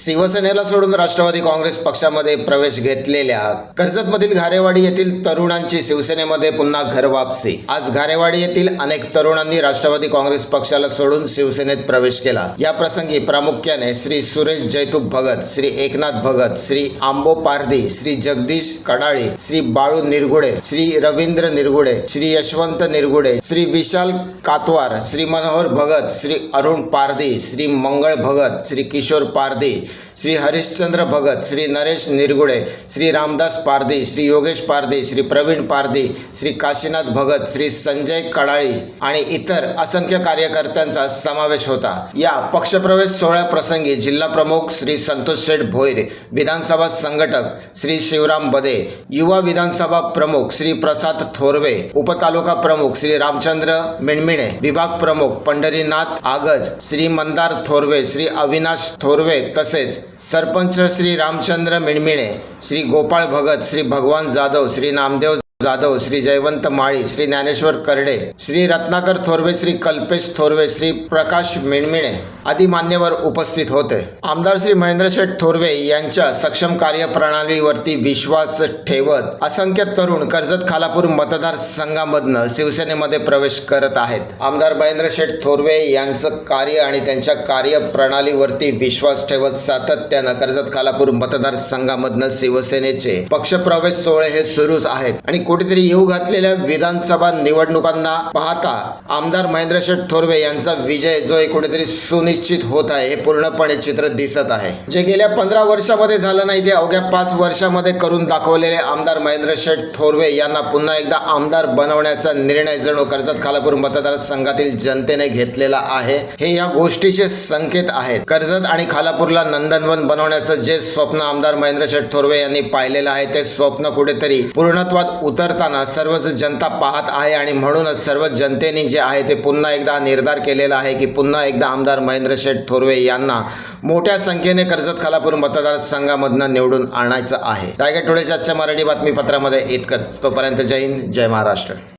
शिवसेनेला सोडून राष्ट्रवादी काँग्रेस पक्षामध्ये प्रवेश घेतलेल्या कर्जतमधील घारेवाडी येथील तरुणांची शिवसेनेमध्ये पुन्हा घर वापसी. आज घारेवाडी येथील अनेक तरुणांनी राष्ट्रवादी काँग्रेस पक्षाला सोडून शिवसेनेत प्रवेश केला. या प्रसंगी प्रामुख्याने श्री सुरेश जैतूप भगत श्री एकनाथ भगत श्री आंबो पारधी श्री जगदीश कडाळे श्री बाळू निरगुडे श्री रवींद्र निरगुडे श्री यशवंत निरगुडे श्री विशाल कातवार श्री मनोहर भगत श्री अरुण पारधी श्री मंगळ भगत श्री किशोर पारधी श्री हरिश्चंद्र भगत श्री नरेश निरगुडे श्री रामदास पारधी श्री योगेश पारधी श्री प्रवीण पारधी श्री काशीनाथ भगत श्री संजय कडाळी आणि इतर असंख्य कार्यकर्त्यांचा समावेश होता. या पक्षप्रवेश सोहळ्या प्रसंगी जिल्हा प्रमुख श्री संतोष शेठ भोईर विधानसभा संघटक श्री शिवराम बदे युवा विधानसभा प्रमुख श्री प्रसाद थोरवे उपतालुका प्रमुख श्री रामचंद्र मिणमिणे विभाग प्रमुख पंढरीनाथ आगज श्री मंदार थोरवे श्री अविनाश थोरवे तसेच सरपंच श्री रामचंद्र मिणमिणे श्री गोपाळ भगत श्री भगवान जाधव श्री नामदेव जाधव श्री जयवंत माळी श्री ज्ञानेश्वर करडे श्री रत्नाकर थोरवे श्री कल्पेश थोरवे श्री प्रकाश मिणमिणे आदी मान्यवर उपस्थित होते. आमदार श्री महेंद्रशेठ थोरवे यांच्या सक्षम कार्यप्रणालीवरती विश्वास ठेवत असंख्य तरुण कर्जत खालापूर मतदारसंघामधनं शिवसेनेमध्ये प्रवेश करत आहेत. आमदार महेंद्रशेठ थोरवे यांचं कार्य आणि त्यांच्या कार्यप्रणालीवरती विश्वास ठेवत सातत्यानं कर्जत खालापूर मतदारसंघामधनं शिवसेनेचे पक्षप्रवेश सोहळे हे सुरूच आहेत. आणि कुठेतरी येऊ घातलेल्या विधानसभा निवडणुकांना पाहता आमदार महेंद्र शेठ थोरवे यांचा विजय जो आहे कुठेतरी सुनिश्चित होत आहे. हे पूर्णपणे चित्र दिसत आहे. जे गेल्या पंधरा वर्षामध्ये झालं नाही ते अवघ्या पाच वर्षामध्ये करून दाखवलेले आमदार महेंद्र शेठ थोरवे यांना पुन्हा एकदा आमदार बनवण्याचा निर्णय जणू कर्जत खालापूर मतदारसंघातील जनतेने घेतलेला आहे. हे या गोष्टीचे संकेत आहेत. कर्जत आणि खालापूरला नंदनवन बनवण्याचं जे स्वप्न आमदार महेंद्र शेठ थोरवे यांनी पाहिलेलं आहे ते स्वप्न कुठेतरी पूर्णत्वात उतरताना सर्वच जनता पाहत आहे आणि म्हणूनच सर्व जनतेने जे आहे ते पुन्हा एकदा निर्धार केलेला आहे की पुन्हा एकदा आमदार महेंद्र शेठ थोरवे यांना मोठ्या संख्येने कर्जत खालापूर मतदारसंघामधनं निवडून आणायचं आहे. रायगड टोळेच्या आजच्या मराठी बातमीपत्रामध्ये इतकंच. तोपर्यंत जय हिंद जय महाराष्ट्र.